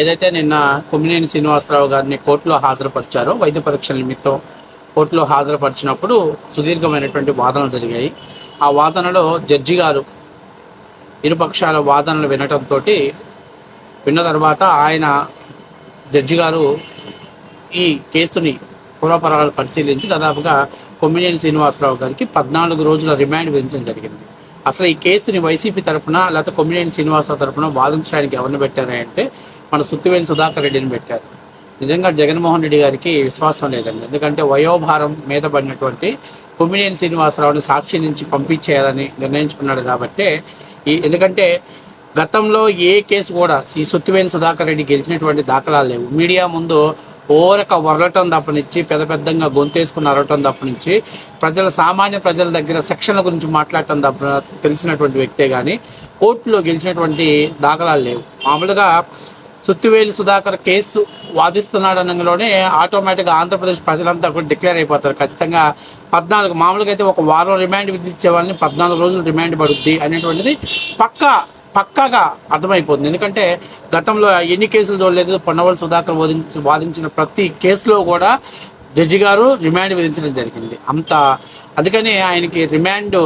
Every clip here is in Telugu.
ఏదైతే నిన్న కొమ్మినేని శ్రీనివాసరావు గారిని కోర్టులో హాజరుపరిచారో వైద్య పరీక్షల నిమిత్తం కోర్టులో హాజరుపరిచినప్పుడు సుదీర్ఘమైనటువంటి వాదనలు జరిగాయి. ఆ వాదనలో జడ్జి గారు ఇరుపక్షాల వాదనలు వినటంతో విన్న తర్వాత ఆయన జడ్జి గారు ఈ కేసుని పూర్వపరాలు పరిశీలించి దాదాపుగా కొమ్మినేని శ్రీనివాసరావు గారికి పద్నాలుగు రోజుల రిమాండ్ విధించడం జరిగింది. అసలు ఈ కేసుని వైసీపీ తరపున లేకపోతే కొమ్మినేని శ్రీనివాసరావు తరపున వాదించడానికి ఎవరిని పెట్టారంటే మన సుత్తివేలి సుధాకర్ రెడ్డిని పెట్టారు. నిజంగా జగన్మోహన్ రెడ్డి గారికి విశ్వాసం లేదండి. ఎందుకంటే వయోభారం మీద పడినటువంటి కొమ్మినేని శ్రీనివాసరావుని సాక్షి నుంచి పంపించేయాలని నిర్ణయించుకున్నాడు కాబట్టి ఈ ఎందుకంటే గతంలో ఏ కేసు కూడా ఈ సుత్తివేలి సుధాకర్ రెడ్డి గెలిచినటువంటి దాఖలాలు లేవు. మీడియా ముందు ఓరక వరలటం తప్పనిచ్చి పెద్ద పెద్దంగా గొంతేసుకుని అరవటం తప్పనిచ్చి ప్రజల సామాన్య ప్రజల దగ్గర సెక్షన్ల గురించి మాట్లాడటం తప్ప తెలిసినటువంటి వ్యక్తే కానీ కోర్టులో గెలిచినటువంటి దాఖలాలు లేవు. మామూలుగా సుత్తివేలి సుధాకర్ కేసు వాదిస్తున్నాడు అనగానే ఆటోమేటిక్గా ఆంధ్రప్రదేశ్ ప్రజలంతా కూడా డిక్లేర్ అయిపోతారు. ఖచ్చితంగా పద్నాలుగు మామూలుగా అయితే ఒక వారం రిమాండ్ విధించే వాళ్ళని పద్నాలుగు రోజులు రిమాండ్ పడుద్ది అనేటువంటిది పక్కా పక్కాగా అర్థమైపోతుంది. ఎందుకంటే గతంలో ఎన్ని కేసులు చూడలేదు పొన్నవల్ సుధాకర్ వాదించి వాదించిన ప్రతి కేసులో కూడా జడ్జి గారు రిమాండ్ విధించడం జరిగింది. అంత అందుకని ఆయనకి రిమాండ్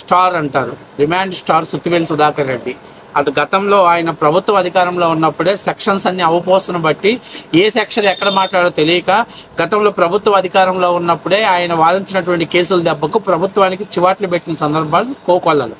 స్టార్ అంటారు. Remand star Suthiveli Sudhakar Reddy. అది గతంలో ఆయన ప్రభుత్వ అధికారంలో ఉన్నప్పుడే సెక్షన్స్ అన్ని అవపోసను బట్టి ఏ సెక్షన్ ఎక్కడ మాట్లాడో తెలియక గతంలో ప్రభుత్వ అధికారంలో ఉన్నప్పుడే ఆయన వాదించినటువంటి కేసుల దెబ్బకు ప్రభుత్వానికి చివాట్లు పెట్టిన సందర్భాలు కోకొల్లలు.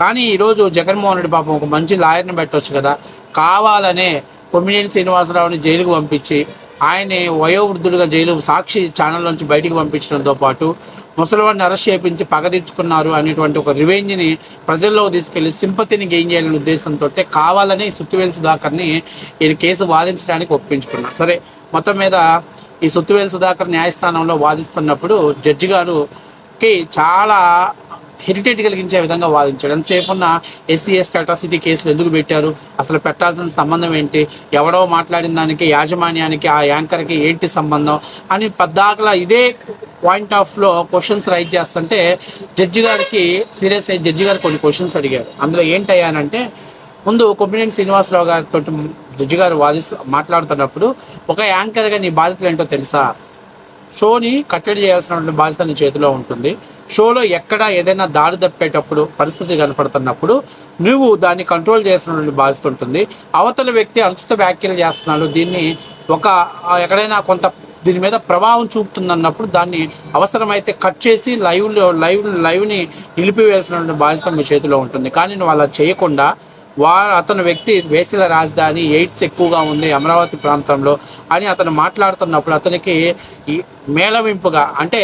కానీ ఈరోజు జగన్మోహన్ రెడ్డి పాపం ఒక మంచి లాయర్ని పెట్టవచ్చు కదా. కావాలనే కొమ్మినేని శ్రీనివాసరావుని జైలుకు పంపించి ఆయన్ని వయోవృద్ధుడిగా జైలు సాక్షి ఛానల్ నుంచి బయటికి పంపించడంతో పాటు ముసలివాడిని అరెస్ట్ చేయించి పగదీర్చుకున్నారు అనేటువంటి ఒక రివెంజ్ని ప్రజల్లో తీసుకెళ్ళి సింపతిని గెయిన్ చేయాలనే ఉద్దేశంతో కావాలని సుత్తివేలి సుధాకర్ని ఈయన కేసు వాదించడానికి ఒప్పించుకున్నారు. సరే మొత్తం మీద ఈ సుత్తివేలి సుధాకర్ న్యాయస్థానంలో వాదిస్తున్నప్పుడు జడ్జి గారుకి చాలా హెరిటేట్ కలిగించే విధంగా వాదించాడు. ఎంతసేపు ఉన్న ఎస్సీ ఎస్టీ అట్రాసిటీ కేసులు ఎందుకు పెట్టారు? అసలు పెట్టాల్సిన సంబంధం ఏంటి? ఎవడో మాట్లాడిన దానికి యాజమాన్యానికి ఆ యాంకర్కి ఏంటి సంబంధం? అని పద్దాకలా ఇదే పాయింట్ ఆఫ్లో క్వశ్చన్స్ రైజ్ చేస్తుంటే జడ్జి గారికి సీరియస్ అయ్యి జడ్జి గారు కొన్ని క్వశ్చన్స్ అడిగారు. అందులో ఏంటయ్యానంటే ముందు కొమ్మినేని శ్రీనివాసరావు గారితో జడ్జి గారు వాదిస్తూ మాట్లాడుతున్నప్పుడు ఒక యాంకర్గా నీ బాధ్యతలు ఏంటో తెలుసా? షోని కట్టడి చేయాల్సినటువంటి బాధ్యత నీ చేతిలో ఉంటుంది. షోలో ఎక్కడ ఏదైనా దారి తప్పేటప్పుడు పరిస్థితి కనపడుతున్నప్పుడు నువ్వు దాన్ని కంట్రోల్ చేసినటువంటి బాధ్యత ఉంటుంది. అవతల వ్యక్తి అనుచిత వ్యాఖ్యలు చేస్తున్నాడు. దీన్ని ఒక ఎక్కడైనా కొంత దీని మీద ప్రభావం చూపుతుందన్నప్పుడు దాన్ని అవసరమైతే కట్ చేసి లైవ్లో లైవ్ లైవ్ని నిలిపివేసినటువంటి బాధ్యత మీ చేతిలో ఉంటుంది. కానీ నువ్వు అలా చేయకుండా వా అతను వ్యక్తి వేసల రాజధాని ఎయిడ్స్ ఎక్కువగా ఉంది అమరావతి ప్రాంతంలో అని అతను మాట్లాడుతున్నప్పుడు అతనికి మేళవింపుగా అంటే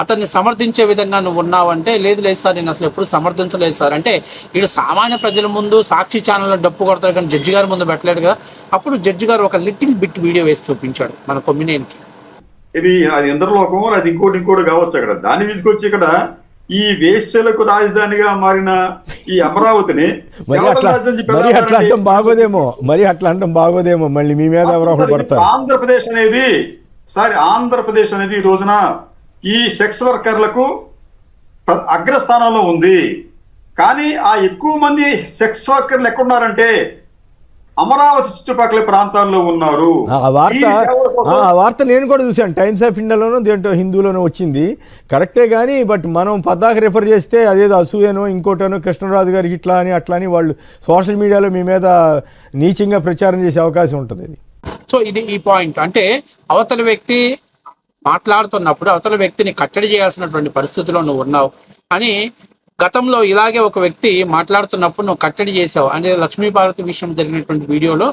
అతన్ని సమర్థించే విధంగా నువ్వు ఉన్నావంటే లేదు లేదు సార్ నేను అసలు ఎప్పుడు సమర్థించలేదు సార్. అంటే వీడు సామాన్య ప్రజల ముందు సాక్షి ఛానల్లో డప్పు కొడతారు కానీ జడ్జి గారి ముందు పెట్టలేడు కదా. అప్పుడు జడ్జి గారు ఒక లిటిల్ బిట్ వీడియో వేసి చూపించాడు మన కొమ్మినేనికి. ఇది అది ఇంద్రలోకం అది ఇంకోటి ఇంకోటి కావచ్చు అక్కడ. దాన్ని తీసుకొచ్చి ఇక్కడ ఈ వేశ్యలకు రాజధానిగా మారిన ఈ అమరావతిని మరి అట్లా? అంటాం బాగోదేమో. మరి అట్లా అంటాం బాగోదేమో. మళ్ళీ మీ మీద ఎవరో పడతారు ఆంధ్రప్రదేశ్ అనేది సారీ ఆంధ్రప్రదేశ్ అనేది ఈ రోజున ఈ సెక్స్ వర్కర్లకు అగ్రస్థానంలో ఉంది. కానీ ఆ ఎక్కువ మంది సెక్స్ వర్కర్లు ఎక్కడున్నారంటే అమరావతి చుట్టుపక్కల ప్రాంతాల్లో ఉన్నారు. ఆ వార్త నేను కూడా చూశాను. టైమ్స్ ఆఫ్ ఇండియాలోనూ దేంట్లో హిందూలోనూ వచ్చింది. కరెక్టే కానీ బట్ మనం పద్దాక రిఫర్ చేస్తే అదేదో అసూయనో ఇంకోటనో కృష్ణరాజు గారికి ఇట్లా అని అట్లా అని వాళ్ళు సోషల్ మీడియాలో మీ మీద నీచంగా ప్రచారం చేసే అవకాశం ఉంటుంది అది. సో ఇది ఈ పాయింట్ అంటే అవతల వ్యక్తి మాట్లాడుతున్నప్పుడు అవతల వ్యక్తిని కట్టడి చేయాల్సినటువంటి పరిస్థితిలో నువ్వు ఉన్నావు. అని గతంలో ఇలాగే ఒక వ్యక్తి మాట్లాడుతున్నప్పుడు నువ్వు కట్టడి చేసావు. అంటే లక్ష్మీపార్వతి విషయం జరిగినటువంటి వీడియోలో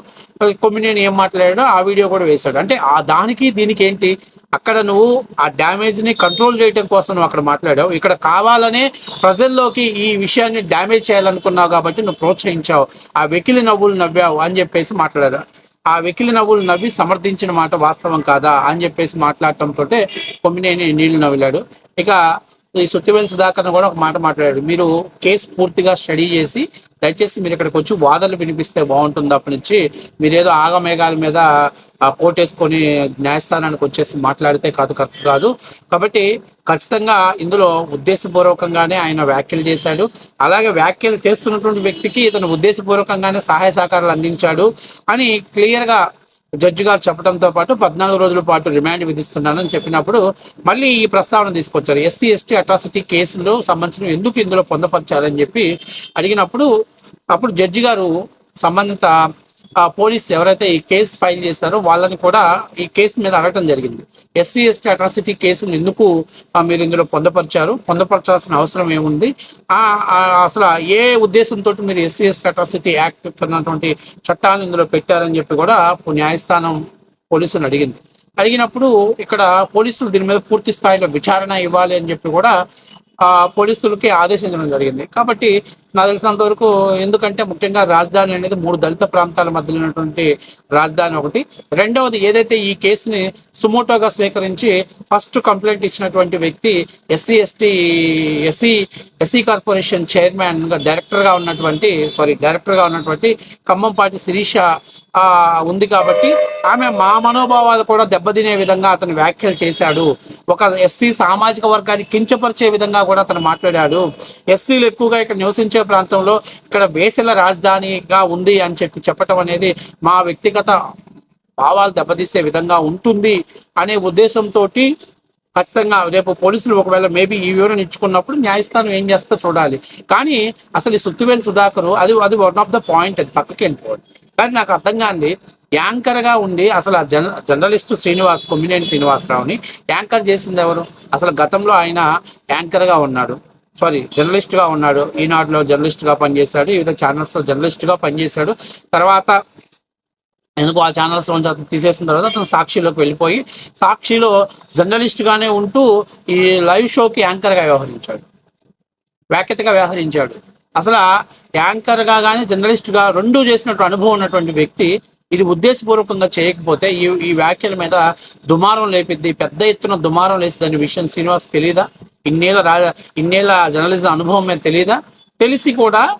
కొమ్మినేని ఏం మాట్లాడాడో ఆ వీడియో కూడా వేశాడు. అంటే ఆ దానికి దీనికి ఏంటి? అక్కడ నువ్వు ఆ డ్యామేజ్ని కంట్రోల్ చేయడం కోసం నువ్వు అక్కడ మాట్లాడావు. ఇక్కడ కావాలనే ప్రజల్లోకి ఈ విషయాన్ని డ్యామేజ్ చేయాలనుకున్నావు కాబట్టి నువ్వు ప్రోత్సహించావు. ఆ వెకిలి నవ్వులు నవ్వావు అని చెప్పేసి మాట్లాడారు. ఆ వెకిలి నవ్వులు నవ్వి సమర్థించిన మాట వాస్తవం కాదా అని చెప్పేసి మాట్లాడటంతో కొమ్మినేని నీళ్ళు నవ్విలాడు. ఇక ఈ సుత్తివేలు సుధాకర్ కూడా ఒక మాట మాట్లాడాడు. మీరు కేసు పూర్తిగా స్టడీ చేసి దయచేసి మీరు ఇక్కడికి వచ్చి వాదనలు వినిపిస్తే బాగుంటుంది అప్పటి నుంచి. మీరేదో ఆగమేఘాల మీద కోటేసుకొని న్యాయస్థానానికి వచ్చేసి మాట్లాడితే కాదు కరెక్ట్ కాదు. కాబట్టి ఖచ్చితంగా ఇందులో ఉద్దేశపూర్వకంగానే ఆయన వ్యాఖ్యలు చేశాడు. అలాగే వ్యాఖ్యలు చేస్తున్నటువంటి వ్యక్తికి ఇతను ఉద్దేశపూర్వకంగానే సహాయ సహకారాలు అందించాడు అని క్లియర్గా జడ్జి గారు చెప్పడంతో పాటు పద్నాలుగు రోజుల పాటు రిమాండ్ విధిస్తున్నానని చెప్పినప్పుడు మళ్ళీ ఈ ప్రస్తావన తీసుకొచ్చారు. ఎస్సీ ఎస్టీ అట్రాసిటీ కేసులో సంబంధించిన ఎందుకు ఇందులో పొందపరచాలని చెప్పి అడిగినప్పుడు అప్పుడు జడ్జి గారు సంబంధిత పోలీస్ ఎవరైతే ఈ కేసు ఫైల్ చేశారో వాళ్ళని కూడా ఈ కేసు మీద అడగటం జరిగింది. ఎస్సీ ఎస్టీ అట్రాసిటీ కేసును ఎందుకు మీరు ఇందులో పొందపరిచారు? పొందపరచాల్సిన అవసరం ఏముంది? ఆ, అసలు ఏ ఉద్దేశంతో మీరు ఎస్సీ ఎస్టీ అట్రాసిటీ యాక్ట్ అన్నటువంటి చట్టాలను ఇందులో పెట్టారని చెప్పి కూడా న్యాయస్థానం పోలీసులు అడిగింది. అడిగినప్పుడు ఇక్కడ పోలీసులు దీని మీద పూర్తి స్థాయిలో విచారణ ఇవ్వాలి అని చెప్పి కూడా ఆ పోలీసులకి ఆదేశించడం జరిగింది. కాబట్టి నాకు తెలిసినంత వరకు ఎందుకంటే ముఖ్యంగా రాజధాని అనేది మూడు దళిత ప్రాంతాల మధ్యలో ఉన్నటువంటి రాజధాని ఒకటి. రెండవది ఏదైతే ఈ కేసుని సుమోటోగా స్వీకరించి ఫస్ట్ కంప్లైంట్ ఇచ్చినటువంటి వ్యక్తి SC ST SC SC corporation చైర్మన్గా డైరెక్టర్గా ఉన్నటువంటి సారీ డైరెక్టర్గా ఉన్నటువంటి ఖమ్మంపాటి శిరీష ఆ, ఉంది కాబట్టి ఆమె మా మనోభావాలు కూడా దెబ్బతినే విధంగా అతను వ్యాఖ్యలు చేశాడు. ఒక ఎస్సీ సామాజిక వర్గాన్ని కించపరిచే విధంగా కూడా అతను మాట్లాడాడు. ఎస్సీలు ఎక్కువగా ఇక్కడ నివసించే ప్రాంతంలో ఇక్కడ వేసల రాజధానిగా ఉంది అని చెప్పి చెప్పటం అనేది మా వ్యక్తిగత భావాలు దెబ్బతీసే విధంగా ఉంటుంది అనే ఉద్దేశంతో ఖచ్చితంగా రేపు పోలీసులు ఒకవేళ మేబీ ఈ వివరణ ఇచ్చుకున్నప్పుడు న్యాయస్థానం ఏం చేస్తా చూడాలి. కానీ అసలు ఈ సుత్తువేలు సుధాకర్ అది అది వన్ ఆఫ్ ద పాయింట్ అది పక్కకి వెళ్ళిపోవాలి. కానీ నాకు అర్థం కాంది యాంకర్గా ఉండి అసలు ఆ జన జర్నలిస్ట్ శ్రీనివాస్ కొమ్మినేని శ్రీనివాసరావుని యాంకర్ చేసింది ఎవరు? అసలు గతంలో ఆయన యాంకర్గా ఉన్నాడు. సారీ జర్నలిస్ట్గా ఉన్నాడు. ఈనాడులో జర్నలిస్ట్గా పనిచేశాడు. వివిధ ఛానల్స్లో జర్నలిస్ట్గా పనిచేశాడు. తర్వాత ఎందుకు ఆ ఛానల్స్ నుంచి అతను తీసేసిన తర్వాత అతను సాక్షిలోకి వెళ్ళిపోయి సాక్షిలో జర్నలిస్ట్ గానే ఉంటూ ఈ లైవ్ షోకి యాంకర్గా వ్యవహరించాడు. వ్యాఖ్యతగా వ్యవహరించాడు. అసలు యాంకర్గా కానీ జర్నలిస్ట్గా రెండు చేసినట్టు అనుభవం ఉన్నటువంటి వ్యక్తి ఇది ఉద్దేశపూర్వకంగా చేయకపోతే ఈ ఈ వ్యాఖ్యల మీద దుమారం లేపిద్ది పెద్ద ఎత్తున దుమారం లేసి దాని విషయం శ్రీనివాస్ తెలియదా ఇన్నేళ్ళ రాజ ఇన్నేళ్ళ జర్నలిజం అనుభవం మీద తెలియదా తెలిసి కూడా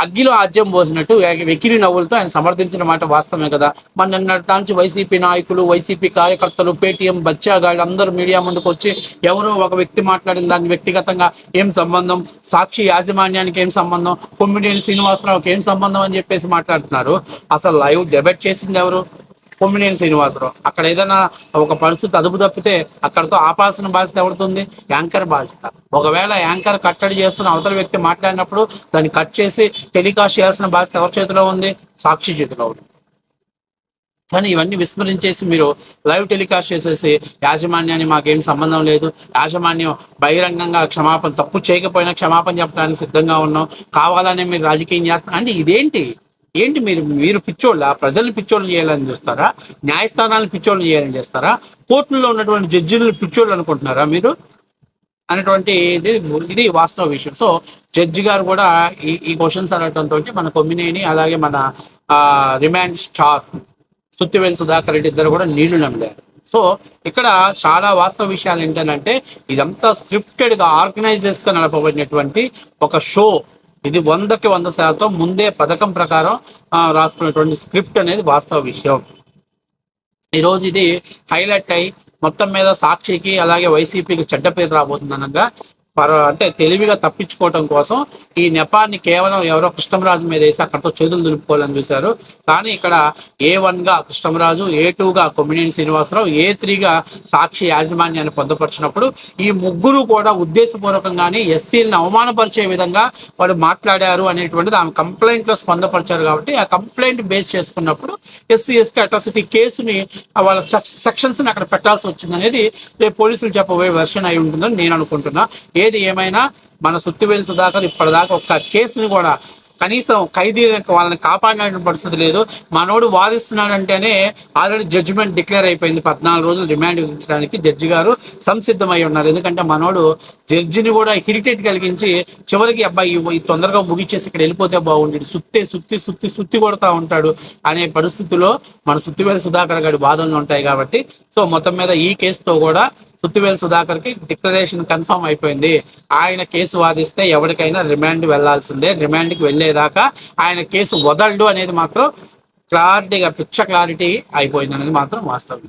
అగ్గిలో ఆజ్యం పోసినట్టు వె- వెకిలి నవ్వులతో ఆయన సమర్థించిన మాట వాస్తవమే కదా. మన నిన్నటి వైసీపీ నాయకులు వైసీపీ కార్యకర్తలు పేటీఎం బచ్చాగాళ్ళు అందరూ మీడియా ముందుకు వచ్చి ఎవరో ఒక వ్యక్తి మాట్లాడిన దాన్ని వ్యక్తిగతంగా ఏం సంబంధం? సాక్షి యాజమాన్యానికి ఏం సంబంధం? కొమ్మిడియన్ శ్రీనివాసరావుకి ఏం సంబంధం అని చెప్పేసి మాట్లాడుతున్నారు. అసలు లైవ్ డెబెట్ చేసింది ఎవరు? కొమ్మినేని శ్రీనివాసరావు. అక్కడ ఏదైనా ఒక పరిస్థితి అదుపు తప్పితే అక్కడతో ఆపాల్సిన బాధ్యత ఎవరుతుంది? యాంకర్ బాధ్యత. ఒకవేళ యాంకర్ కట్టడి చేస్తున్న అవతల వ్యక్తి మాట్లాడినప్పుడు దాన్ని కట్ చేసి టెలికాస్ట్ చేయాల్సిన బాధ్యత ఎవరి చేతిలో ఉంది? సాక్షి చేతిలో ఉంది. కానీ ఇవన్నీ విస్మరించేసి మీరు లైవ్ టెలికాస్ట్ చేసేసి యాజమాన్యాన్ని మాకేం సంబంధం లేదు. యాజమాన్యం బహిరంగంగా క్షమాపణ తప్పు చేయకపోయినా క్షమాపణ చెప్పడానికి సిద్ధంగా ఉన్నాం. కావాలనే మీరు రాజకీయం చేస్తున్నారు. అంటే ఇదేంటి? ఏంటి మీరు మీరు పిచ్చోళ్ళ? ప్రజల్ని పిచ్చోళ్ళు చేయాలని చూస్తారా? న్యాయస్థానాలను పిచ్చోళ్ళు చేయాలని చేస్తారా? కోర్టుల్లో ఉన్నటువంటి జడ్జిలను పిచ్చోళ్ళు అనుకుంటున్నారా మీరు? అనేటువంటి ఇది ఇది వాస్తవ విషయం. సో జడ్జి గారు కూడా ఈ ఈ క్వశ్చన్స్ అడగడంతో మన కొమ్మినేని అలాగే మన రిమాండ్ స్టార్ సుత్తివేల్ సుధాకర్ రెడ్డి ఇద్దరు కూడా నీళ్ళు నమ్మారు సో ఇక్కడ చాలా వాస్తవ విషయాలు ఏంటంటే ఇదంతా స్క్రిప్టెడ్గా ఆర్గనైజ్ చేసుకుని నడపబడినటువంటి ఒక షో ఇది వందకి వంద శాతం ముందే పథకం ప్రకారం ఆ, రాసుకున్నటువంటి స్క్రిప్ట్ అనేది వాస్తవ విషయం. ఈ రోజు ఇది హైలైట్ అయి మొత్తం మీద సాక్షికి అలాగే వైసీపీకి చెడ్డ పేరు రాబోతుంది అనగా అంటే తెలివిగా తప్పించుకోవటం కోసం ఈ నెపాన్ని కేవలం ఎవరో కృష్ణరాజు మీద వేసి అక్కడితో చేతులు దులుపుకోవాలని చూశారు. కానీ ఇక్కడ ఏ వన్గా ఏ టూ గా కొమ్మినేని శ్రీనివాసరావు ఏ త్రీగా సాక్షి యాజమాన్యాన్ని పొందపరిచినప్పుడు ఈ ముగ్గురు కూడా ఉద్దేశపూర్వకంగానే ఎస్సీలను అవమానపరిచే విధంగా వాడు మాట్లాడారు అనేటువంటిది ఆమె కంప్లైంట్లో స్పందపరిచారు కాబట్టి ఆ కంప్లైంట్ బేస్ చేసుకున్నప్పుడు ఎస్సీ ఎస్టీ అట్రాసిటీ కేసుని వాళ్ళ సెక్షన్స్ని అక్కడ పెట్టాల్సి వచ్చింది అనేది రేపు పోలీసులు చెప్పబోయే వెర్షన్ అయి ఉంటుందని నేను అనుకుంటున్నా. ఏది ఏమైనా మన సుత్తివేలు సుధాకర్ ఇప్పటిదాకా ఒక్క కేసుని కూడా కనీసం ఖైదీ వాళ్ళని కాపాడిన పరిస్థితి లేదు. మనోడు వాదిస్తున్నాడంటేనే ఆల్రెడీ జడ్జిమెంట్ డిక్లేర్ అయిపోయింది. పద్నాలుగు రోజులు రిమాండ్ విధించడానికి జడ్జి గారు సంసిద్ధమై ఉన్నారు. ఎందుకంటే మనోడు జడ్జిని కూడా ఇరిటేట్ కలిగించి చివరికి అబ్బాయి ఈ తొందరగా ముగిచేసి ఇక్కడ వెళ్ళిపోతే బాగుండేది. సుత్తే సుత్తి సుత్తి సుత్తి కొడతా ఉంటాడు అనే పరిస్థితిలో మన సుత్తివేలు సుధాకర్ గారి బాధలు ఉంటాయి కాబట్టి సో మొత్తం మీద ఈ కేసుతో కూడా సుత్తివేలు సుధాకర్కి డిక్లరేషన్ కన్ఫర్మ్ అయిపోయింది. ఆయన కేసు వాదిస్తే ఎవరికైనా రిమాండ్ వెళ్ళాల్సిందే. రిమాండ్కి వెళ్ళేదాకా ఆయన కేసు వదలడు అనేది మాత్రం క్లారిటీగా పిచ్చ క్లారిటీ అయిపోయింది అనేది మాత్రం వాస్తవం.